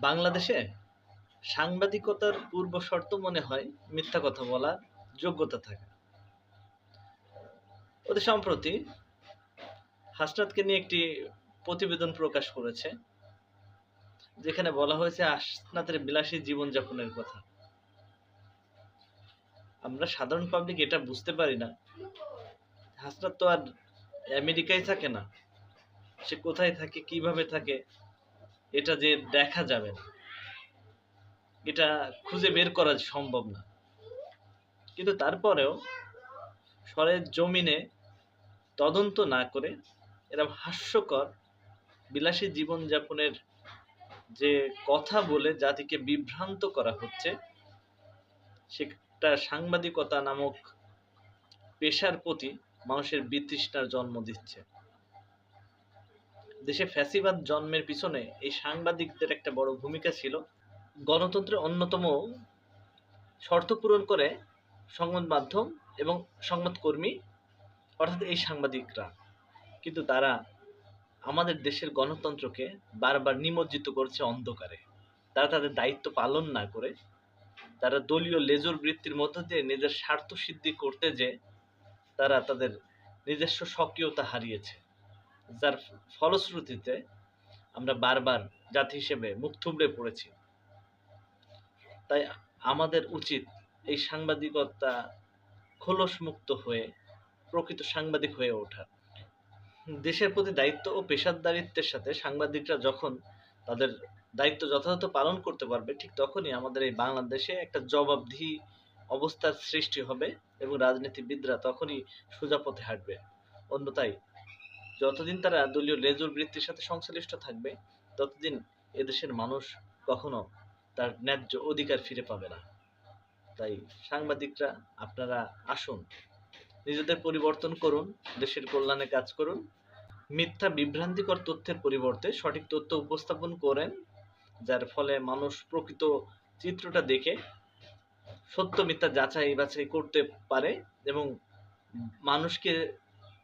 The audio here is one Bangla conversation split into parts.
বাংলাদেশে সাংবাদিকতার পূর্ব শর্ত মনে হয় মিথ্যা কথা বলার যোগ্যতা থাকা। অতি সম্প্রতি হাসনাতকে নিয়ে একটি প্রতিবেদন প্রকাশ করেছে, যেখানে বলা হয়েছে হাসনাতের বিলাসী জীবনযাপনের কথা। আমরা সাধারণ পাবলিক এটা বুঝতে পারি না। হাসনাত তো আর আমেরিকায় থাকে না। সে কোথায় থাকে, কীভাবে থাকে এটা যে দেখা যাবে না, এটা খুঁজে বের করা সম্ভব না। কিন্তু তারপরেও সরের জমিনে তদন্ত না করে এরকম হাস্যকর বিলাসী জীবনযাপনের যে কথা বলে জাতিকে বিভ্রান্ত করা হচ্ছে, সেটা সাংবাদিকতা নামক পেশার প্রতি মানুষের বিতৃষ্ণার জন্ম দিচ্ছে। দেশে ফ্যাসিবাদ জন্মের পিছনে এই সাংবাদিকদের একটা বড় ভূমিকা ছিল। গণতন্ত্রের অন্যতম শর্ত পূরণ করে সংবাদ মাধ্যম এবং সংবাদকর্মী, অর্থাৎ এই সাংবাদিকরা। কিন্তু তারা আমাদের দেশের গণতন্ত্রকে বারবার নিমজ্জিত করছে অন্ধকারে। তারা তাদের দায়িত্ব পালন না করে, তারা দলীয় লেজর বৃত্তির মধ্য দিয়ে নিজের স্বার্থ সিদ্ধি করতে যে তারা তাদের নিজস্ব সক্রিয়তা হারিয়েছে। যার ফলশ্রুতিতে আমরা বারবার জাতি হিসেবে মুখ থুবড়ে পড়েছি। তাই আমাদের উচিত এই সাংবাদিকতা খোলস মুক্ত হয়ে, প্রকৃত সাংবাদিক হয়ে ওঠা। দেশের প্রতি দায়িত্ব ও পেশাদারিত্বের সাথে সাংবাদিকরা যখন তাদের দায়িত্ব যথাযথ পালন করতে পারবে, ঠিক তখনই আমাদের এই বাংলাদেশে একটা জবাবদিহি অবস্থার সৃষ্টি হবে এবং রাজনীতিবিদরা তখনই সোজা পথে হাঁটবে। অন্যথায় যতদিন তারা দলীয় লেজুর বৃত্তির সাথে সংশ্লিষ্ট থাকবে, ততদিন এদেশের মানুষ কখনো তার ন্যায্য অধিকার ফিরে পাবে না। তাই সাংবাদিকরা, আপনারা আসুন, নিজেদের পরিবর্তন করুন, দেশের কল্যাণে কাজ করুন। মিথ্যা, বিভ্রান্তিকর তথ্যের পরিবর্তে সঠিক তথ্য উপস্থাপন করেন, যার ফলে মানুষ প্রকৃত চিত্রটা দেখে, সত্য মিথ্যা যাচাই বাছাই করতে পারে এবং মানুষকে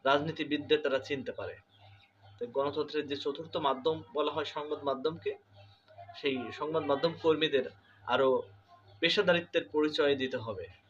রাজনীতিবিদদের তারা চিনতে পারে। তো গণতন্ত্রের যে চতুর্থ মাধ্যম বলা হয় সংবাদ মাধ্যমকে, সেই সংবাদ মাধ্যম কর্মীদের আরও পেশাদারিত্বের পরিচয় দিতে হবে।